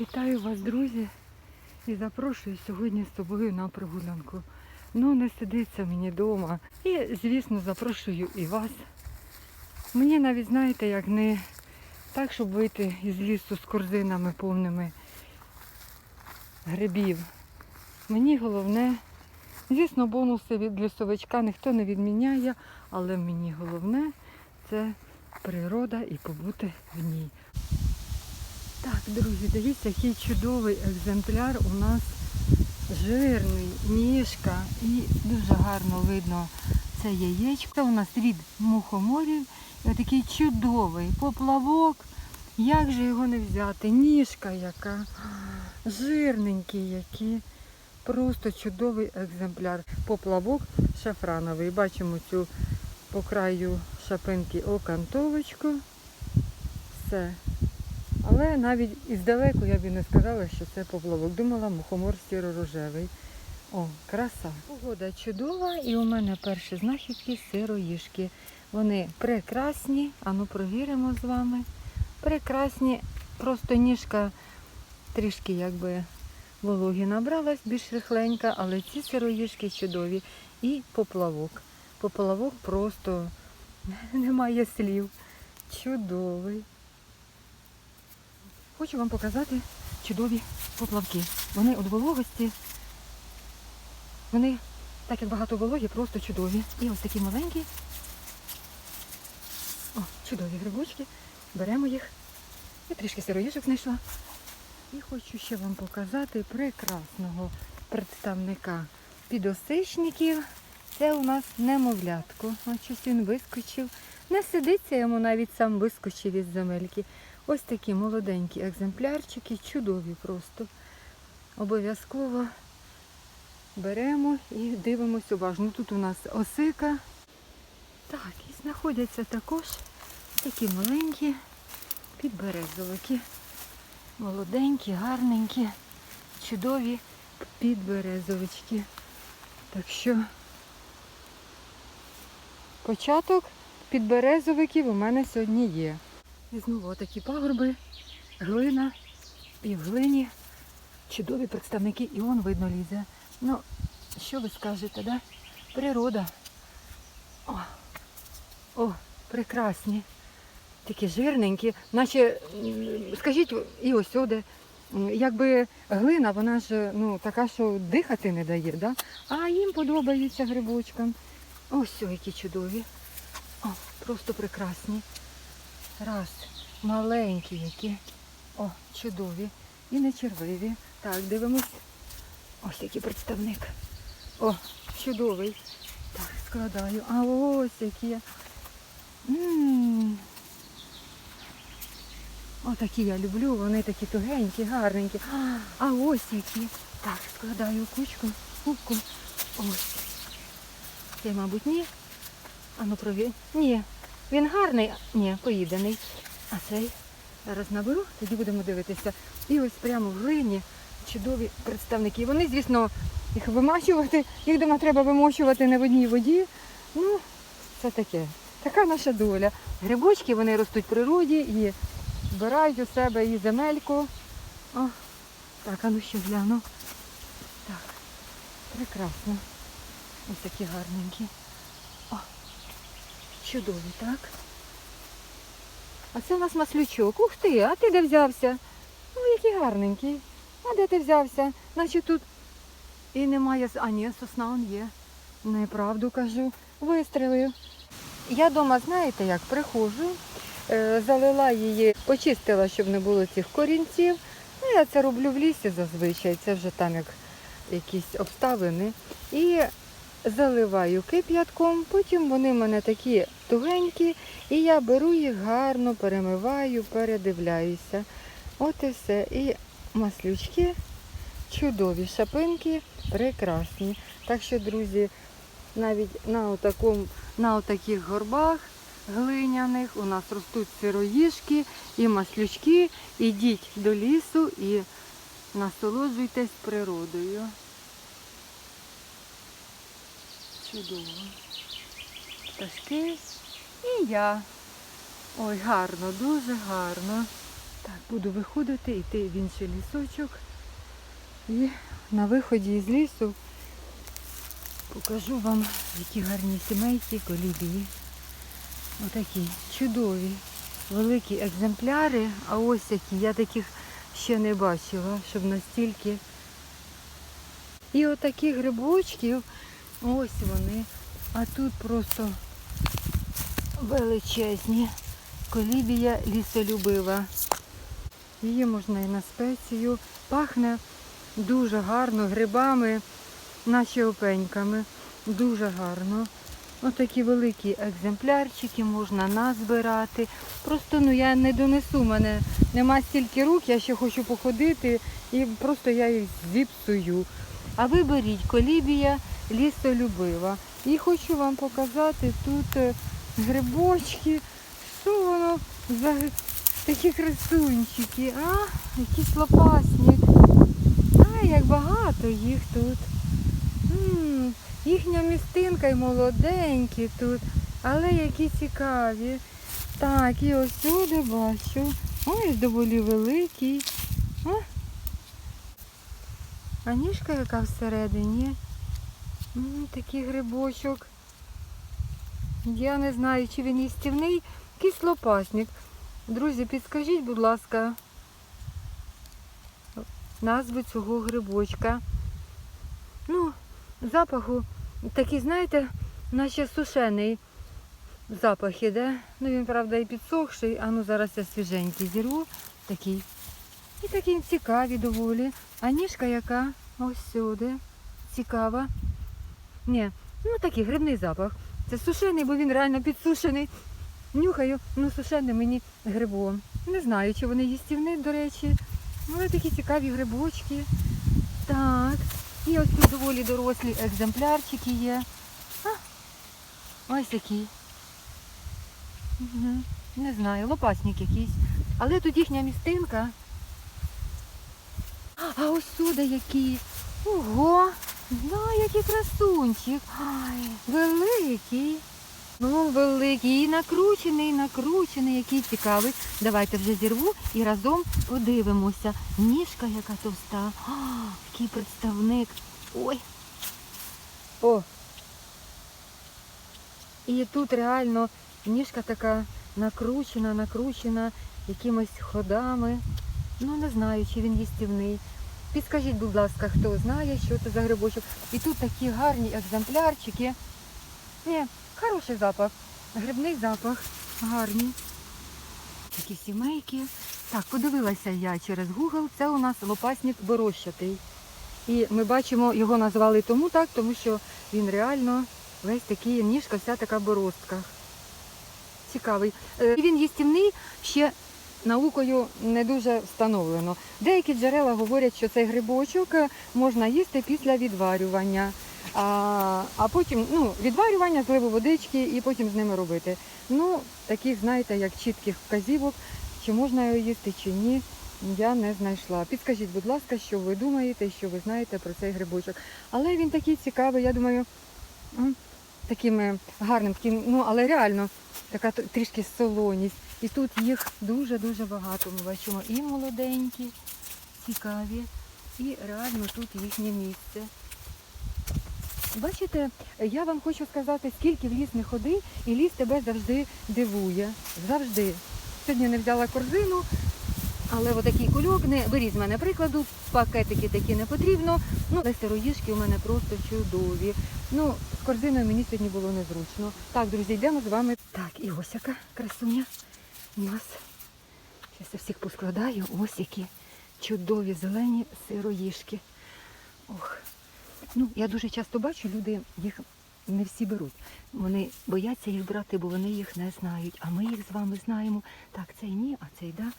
Вітаю вас, друзі, і запрошую сьогодні з тобою на прогулянку. Ну, не сидиться мені вдома. І, звісно, запрошую і вас. Мені навіть, знаєте, як не так, щоб вийти із лісу з корзинами повними грибів. Мені головне, звісно, бонуси від лісовичка ніхто не відміняє, але мені головне це природа і побути в ній. Так, друзі, дивіться, який чудовий екземпляр у нас жирний, ніжка і дуже гарно видно це яєчко. Це у нас рід мухоморів. І отакий чудовий поплавок. Як же його не взяти? Ніжка яка, жирненький який. Просто чудовий екземпляр. Поплавок шафрановий. Бачимо цю по краю шапинки окантовочку. Все. Але навіть іздалеку я б і не сказала, що це поплавок. Думала, мухомор сіро-рожевий. О, краса. Погода чудова і у мене перші знахідки сироїшки. Вони прекрасні, а ну провіримо з вами. Прекрасні, просто ніжка трішки якби вологі набралась, більш рихленька, але ці сироїшки чудові. І поплавок. Поплавок просто немає слів. Чудовий. Хочу вам показати чудові поплавки. Вони від вологості, вони, так як багато вологі, просто чудові. І ось такі маленькі. О, чудові грибочки. Беремо їх. Я трішки сироїжок знайшла. І хочу ще вам показати прекрасного представника підосичників. Це у нас немовлятко. Ось щось він вискочив. Не сидиться йому навіть сам вискочив із земельки. Ось такі молоденькі екземплярчики, чудові просто. Обов'язково беремо і дивимося уважно. Тут у нас осика. Так, і знаходяться також такі маленькі підберезовики. Молоденькі, гарненькі, чудові підберезовички. Так що початок підберезовиків у мене сьогодні є. І знову такі пагорби, глина і в глині чудові представники, і он видно лізе. Ну, що ви скажете, да? Природа. О, о, прекрасні. Такі жирненькі, наче, скажіть, і ось сюди, якби глина, вона ж ну, така, що дихати не дає, да? а їм подобається грибочкам. Ось які чудові. О, просто прекрасні. Раз, маленькі які. О, чудові. І не червиві. Так, дивимось. Ось який представник. О, чудовий. Так, складаю. А ось які. Отакі я люблю, вони такі тугенькі, гарненькі. А, ось які. Так, складаю кучку, кубку. Ось. Це, мабуть, ні. А ну провір. Ні. Він гарний, ні, поїдений. А цей зараз наберу, тоді будемо дивитися. І ось прямо в глині чудові представники. Вони, звісно, їх вимачувати, їх дома треба вимочувати не в одній воді. Ну, це таке. Така наша доля. Грибочки вони ростуть в природі і збирають у себе і земельку. О, так, а ну ще гляну. Так, прекрасно. Ось такі гарненькі. Чудові, так? А це у нас маслючок. Ух ти, а ти де взявся? Ну, який гарненький. А де ти взявся? Наче тут і немає. А ні, сосна он є. Неправду кажу. Вистрелив. Я вдома, знаєте, як приходжу, е, залила її, почистила, щоб не було цих корінців. Ну, я це роблю в лісі зазвичай, це вже там як якісь обставини. І заливаю кип'ятком, потім вони в мене такі тугенькі, і я беру їх гарно, перемиваю, передивляюся. От і все. І маслючки, чудові шапинки, прекрасні. Так що, друзі, навіть на, отакому, на отаких горбах глиняних у нас ростуть сироїжки і маслючки. Ідіть до лісу і насолоджуйтесь природою. Чудово. Пташки і я. Ой, гарно, дуже гарно. Так, буду виходити, йти в інший лісочок. І на виході із лісу покажу вам, які гарні сімейки, колібії. Отакі чудові, великі екземпляри, а ось які, я таких ще не бачила, щоб настільки. І отакі грибочків, ось вони. А тут просто величезні. Колібія лісолюбива. Її можна і на спецію. Пахне дуже гарно грибами, наче опеньками. Дуже гарно. Отакі великі екземплярчики можна назбирати. Просто ну я не донесу мене. Нема стільки рук, я ще хочу походити і просто я їх зіпсую. А ви беріть колібія лісолюбива. І хочу вам показати тут е, грибочки. Що воно за такі красунчики, а? Якісь лопасні. А, як багато їх тут. м їхня містинка й молоденькі тут, але які цікаві. Так, і ось сюди бачу. Ой, доволі великий. А? а ніжка яка всередині. Такий грибочок. Я не знаю, чи він їстівний, якийсь лопасник. Друзі, підскажіть, будь ласка, назву цього грибочка. Ну, запаху такий, знаєте, наче сушений запах іде. Ну він, правда, і підсохший, а ну зараз я свіженький зірву. Такий. І такий цікавий доволі. А ніжка яка? Ось сюди. Цікава. Ні, ну такий грибний запах. Це сушений, бо він реально підсушений. Нюхаю, ну сушений мені грибом. Не знаю, чи вони їстівні, до речі. Але такі цікаві грибочки. Так. І ось тут доволі дорослі екземплярчики є. А, ось який. Угу. Не знаю, лопасник якийсь. Але тут їхня містинка. А ось сюди який. Ого! Да, який красунчик. Ай, великий. Ну, великий, і накручений, і накручений, який цікавий. Давайте вже зірву і разом подивимося. Ніжка яка товста. А, який представник. Ой. О. І тут реально ніжка така накручена, накручена якимись ходами. Ну, не знаю, чи він їстівний. Підскажіть, будь ласка, хто знає, що це за грибочок. І тут такі гарні екземплярчики. Ні, хороший запах. Грибний запах. Гарні. Такі сімейки. Так, подивилася я через Google. Це у нас лопасник борощатий. І ми бачимо, його назвали тому так, тому що він реально весь такий, ніжка вся така в боростках. Цікавий. Е, Він їстівний ще наукою не дуже встановлено. Деякі джерела говорять, що цей грибочок е, можна їсти після відварювання. А, а потім ну, відварювання, зливу водички і потім з ними робити. Ну, таких, знаєте, як чітких вказівок, чи можна його їсти, чи ні, я не знайшла. Підскажіть, будь ласка, що ви думаєте, що ви знаєте про цей грибочок. Але він такий цікавий, я думаю, таким е, гарним, таким, ну, але реально така трішки солоність. І тут їх дуже-дуже багато. Ми бачимо і молоденькі, цікаві, і реально тут їхнє місце. Бачите, я вам хочу сказати, скільки в ліс не ходи, і ліс тебе завжди дивує. Завжди. Сьогодні не взяла корзину, але отакий кульок, не беріть з мене прикладу, пакетики такі не потрібно. Ну, але сироїшки у мене просто чудові. Ну, з корзиною мені сьогодні було незручно. Так, друзі, йдемо з вами. Так, і ось яка красуня у нас. Зараз я всіх поскладаю. Ось які чудові зелені сироїшки. Ох. Ну, я дуже часто бачу, люди їх не всі беруть. Вони бояться їх брати, бо вони їх не знають. А ми їх з вами знаємо. Так, цей ні, а цей да.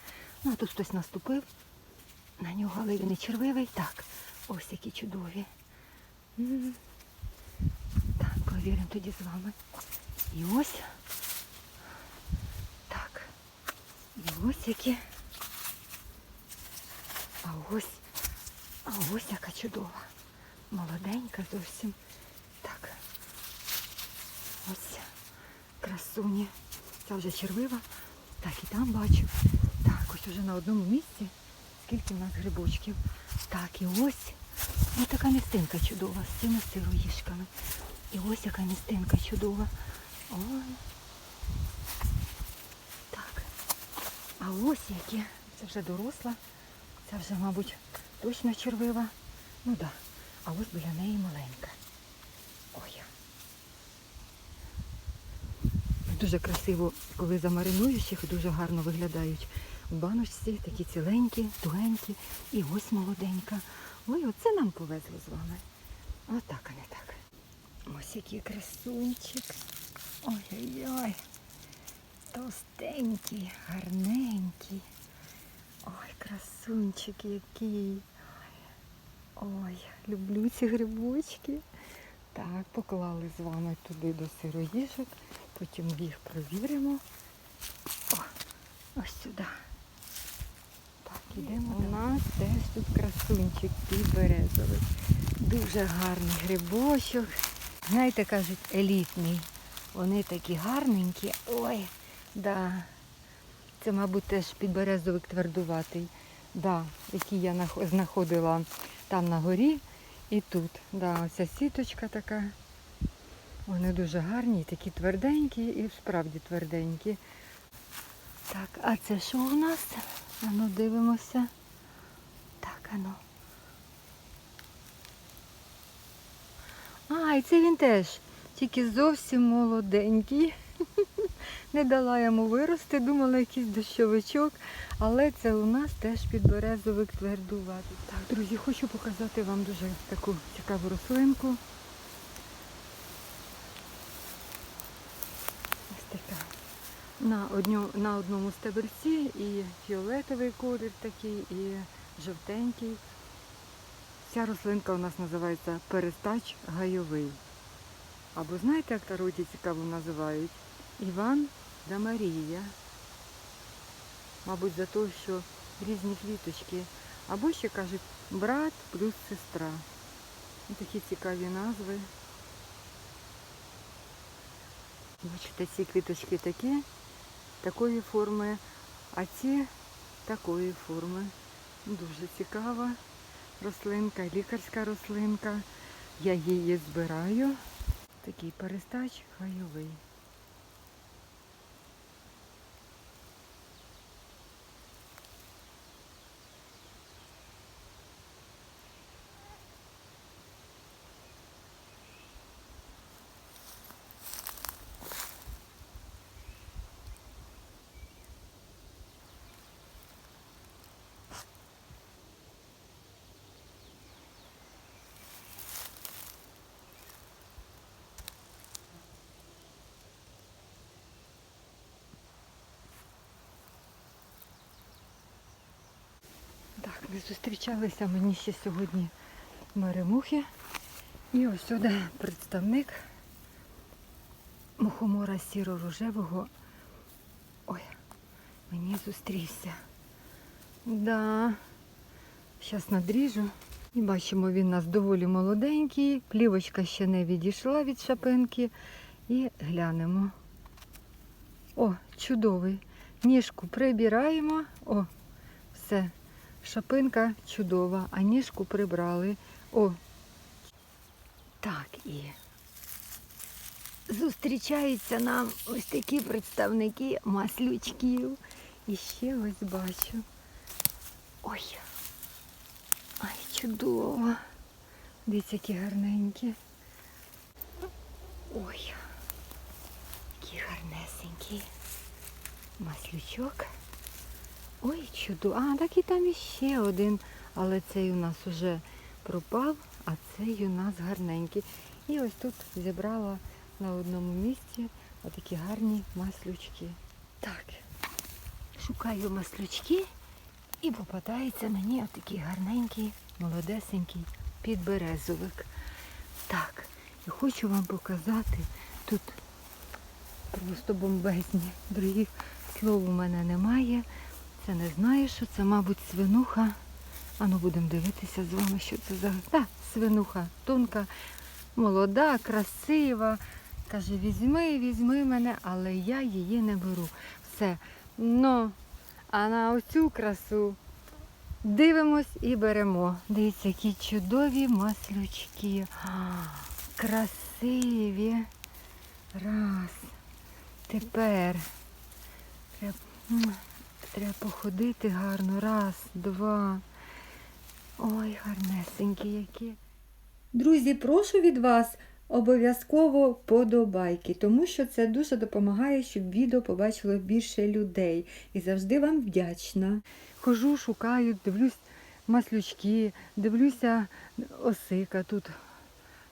Ну, а тут хтось наступив на нього, але він і червивий. Так, ось які чудові. Так, провіримо тоді з вами. І ось. Так. І ось які. А ось. А ось яка чудова. Молоденька зовсім. Так. Ось красуні. Ця вже червива. Так, і там бачу. Так, ось уже на одному місці. Скільки в нас грибочків. Так, і ось. Ось така містинка чудова з цими сироїшками. І ось яка містинка чудова. Ой. Так. А ось які. Це вже доросла. Це вже, мабуть, точно червива. Ну так. Да. А ось біля неї маленька. Ой. Дуже красиво, коли замаринуєш їх, дуже гарно виглядають у баночці, такі ціленькі, тугенькі. І ось молоденька. Ой, оце нам повезло з вами. Отак, а не так. Ось який красунчик. Ой-ой-ой. Товстенький, гарненький. Ой, красунчик який. Ой, люблю ці грибочки. Так, поклали з вами туди до сироїжок, потім їх провіримо. О, ось сюди. Так, ідемо. У нас теж тут красунчик підберезовий. Дуже гарний грибочок. Знаєте, кажуть, елітний. Вони такі гарненькі. Ой, да. Це, мабуть, теж підберезовик твердуватий. Да, який я знаходила там на горі і тут. Да, оця сіточка така. Вони дуже гарні, такі тверденькі і справді тверденькі. Так, а це що у нас? Ану, дивимося. Так, ану. А, і це він теж. Тільки зовсім молоденький. Не дала йому вирости, думала якийсь дощовичок, але це у нас теж підберезовик твердуватий. Так, друзі, хочу показати вам дуже таку цікаву рослинку. Ось така. На, одню, на одному стебельці і фіолетовий колір такий, і жовтенький. Ця рослинка у нас називається перестач гайовий. Або знаєте, як народі цікаво називають? Іван да Марія. Мабуть, за те, що різні квіточки. Або ще кажуть брат плюс сестра. Ось Такі цікаві назви. Бачите, ці квіточки такі, такої форми, а ці такої форми. Дуже цікава рослинка, лікарська рослинка. Я її збираю. Такий перестач хайовий. Зустрічалися мені ще сьогодні меремухи. І ось сюди представник мухомора сіро-рожевого. Ой, мені зустрівся. Да. Зараз надріжу. І бачимо, він у нас доволі молоденький. Плівочка ще не відійшла від шапинки. І глянемо. О, чудовий. Ніжку прибираємо. О, все. Шапинка чудова, а ніжку прибрали. О. Так і. Зустрічаються нам ось такі представники маслючків. І ще ось бачу. Ой. Ай, чудово. Дивіться, які гарненькі. Ой. Який гарнесенький. Маслючок. Ой, чудово. А, так і там іще один. Але цей у нас уже пропав, а цей у нас гарненький. І ось тут зібрала на одному місці отакі гарні маслючки. Так, шукаю маслючки і попадається мені отакий гарненький, молодесенький підберезовик. Так, і хочу вам показати тут просто бомбезні. Других слов у мене немає. Це не знаю, що це, мабуть, свинуха. А ну будемо дивитися з вами, що це за. Так, свинуха тонка, молода, красива. Каже, візьми, візьми мене, але я її не беру. Все. Ну, А на оцю красу дивимось і беремо. Дивіться, які чудові маслючки. А, Красиві. Раз. Тепер треба, треба походити гарно. Раз, два. Ой, гарнесенькі які. Друзі, прошу від вас обов'язково подобайки, тому що це дуже допомагає, щоб відео побачило більше людей. І завжди вам вдячна. Хожу, шукаю, дивлюсь маслючки, дивлюся осика тут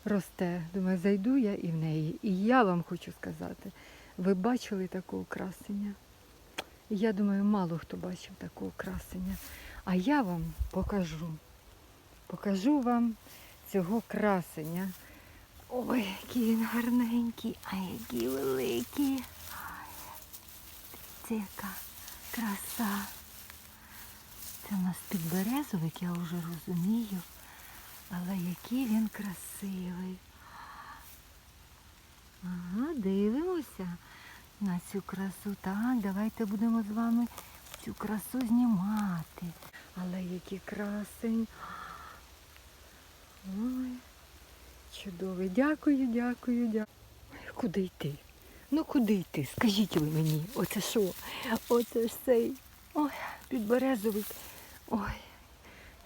росте. Думаю, зайду я і в неї. І я вам хочу сказати, ви бачили такого красення? Я думаю, мало хто бачив такого красення. А я вам покажу. Покажу вам цього красення. Ой, який він гарненький, а який великий. Це яка краса. Це у нас підберезовик, я вже розумію. Але який він красивий. Ага, дивимося на цю красу. Так, давайте будемо з вами цю красу знімати. Але який красень. Ой, чудовий. Дякую, дякую, дякую. Куди йти? Ну куди йти? Скажіть ви мені, оце що? Оце ж цей. Ой, підберезовик. Ой,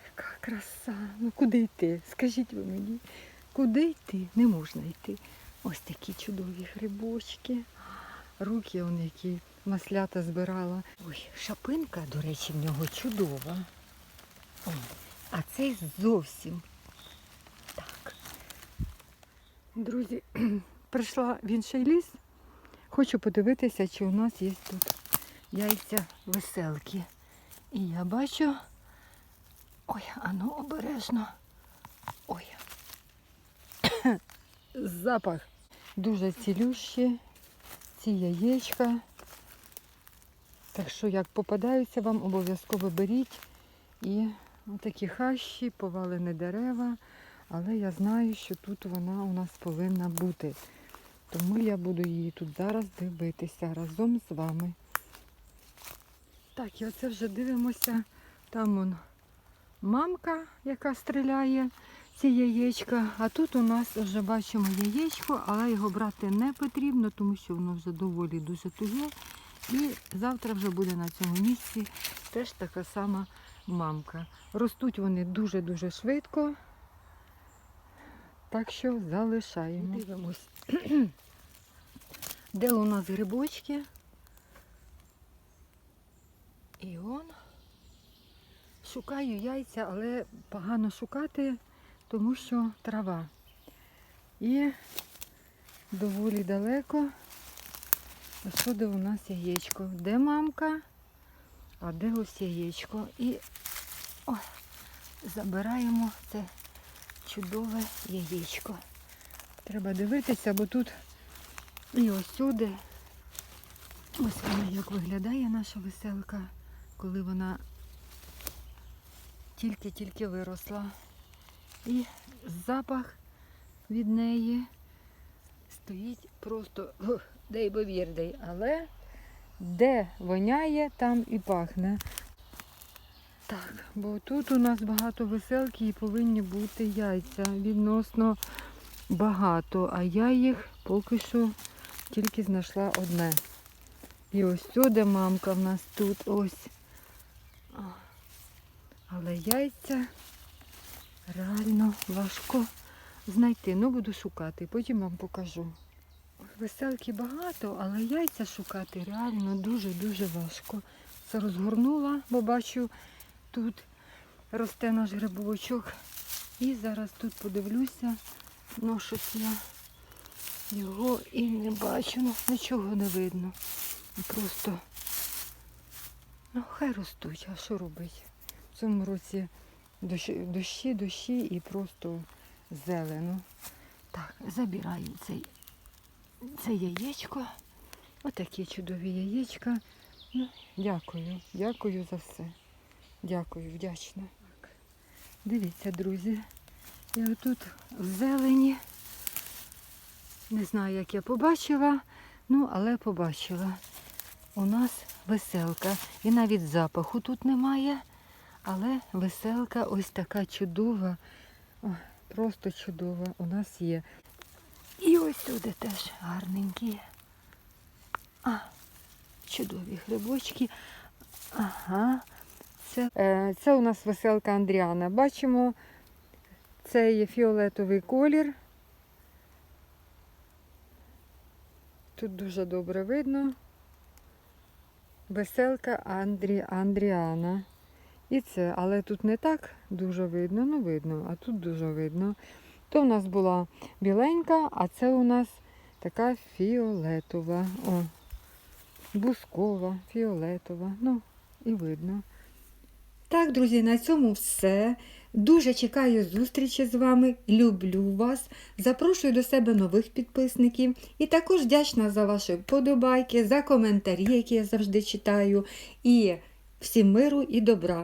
яка краса. Ну куди йти? Скажіть ви мені, куди йти? Не можна йти. Ось такі чудові грибочки. Руки он які маслята збирала. Ой, шапинка, до речі, в нього чудова. Ой, а цей зовсім так. Друзі, прийшла в інший ліс. Хочу подивитися, чи у нас є тут яйця веселки. І я бачу. Ой, ану обережно. Ой. Запах дуже цілющий. Ці яєчка. Так що, як попадаються вам, обов'язково беріть. І такі хащі, повалені дерева. Але я знаю, що тут вона у нас повинна бути. Тому я буду її тут зараз дивитися разом з вами. Так, і оце вже дивимося. Там он мамка, яка стріляє ці яєчка. А тут у нас вже бачимо яєчко, але його брати не потрібно, тому що воно вже доволі дуже туге. І завтра вже буде на цьому місці теж така сама мамка. Ростуть вони дуже-дуже швидко. Так що залишаємо. Дивимось. Де у нас грибочки? І он. Шукаю яйця, але погано шукати, тому що трава. І доволі далеко. Де у нас яєчко. Де мамка? А де ось яєчко? І о, забираємо це чудове яєчко. Треба дивитися, бо тут і ось сюди. Ось вона як виглядає наша веселка, коли вона тільки-тільки виросла. І запах від неї стоїть просто повірдай, але де воняє, там і пахне. Так, бо тут у нас багато веселки і повинні бути яйця. Відносно багато, а я їх поки що тільки знайшла одне. І ось сюди мамка в нас тут ось. Але яйця реально важко знайти. Ну, буду шукати, потім вам покажу. Веселки багато, але яйця шукати реально дуже-дуже важко. Це розгорнула, бо бачу, тут росте наш грибочок. І зараз тут подивлюся, ну щось я його і не бачу, ну, нічого не видно. Просто ну, хай ростуть, а що робити? В цьому році дощі, дощі, дощі і просто зелено. Так, забираю цей, це яєчко. Отакі чудові яєчка. Ну, дякую, дякую за все. Дякую, вдячна. Дивіться, друзі. Я тут в зелені. Не знаю, як я побачила, ну, але побачила. у нас веселка. І навіть запаху тут немає. Але веселка ось така чудова. Ой, просто чудова у нас є. І ось туди теж гарненькі. А, чудові грибочки. Ага. Це, е, це у нас веселка Андріана. Бачимо, це є фіолетовий колір. Тут дуже добре видно. Веселка Андрі... Андріана. І це, але тут не так дуже видно, ну видно, а тут дуже видно. То в нас була біленька, а це у нас така фіолетова. О, бускова, фіолетова. Ну, і видно. Так, друзі, на цьому все. Дуже чекаю зустрічі з вами. Люблю вас. Запрошую до себе нових підписників. І також вдячна за ваші вподобайки, за коментарі, які я завжди читаю. І всім миру і добра.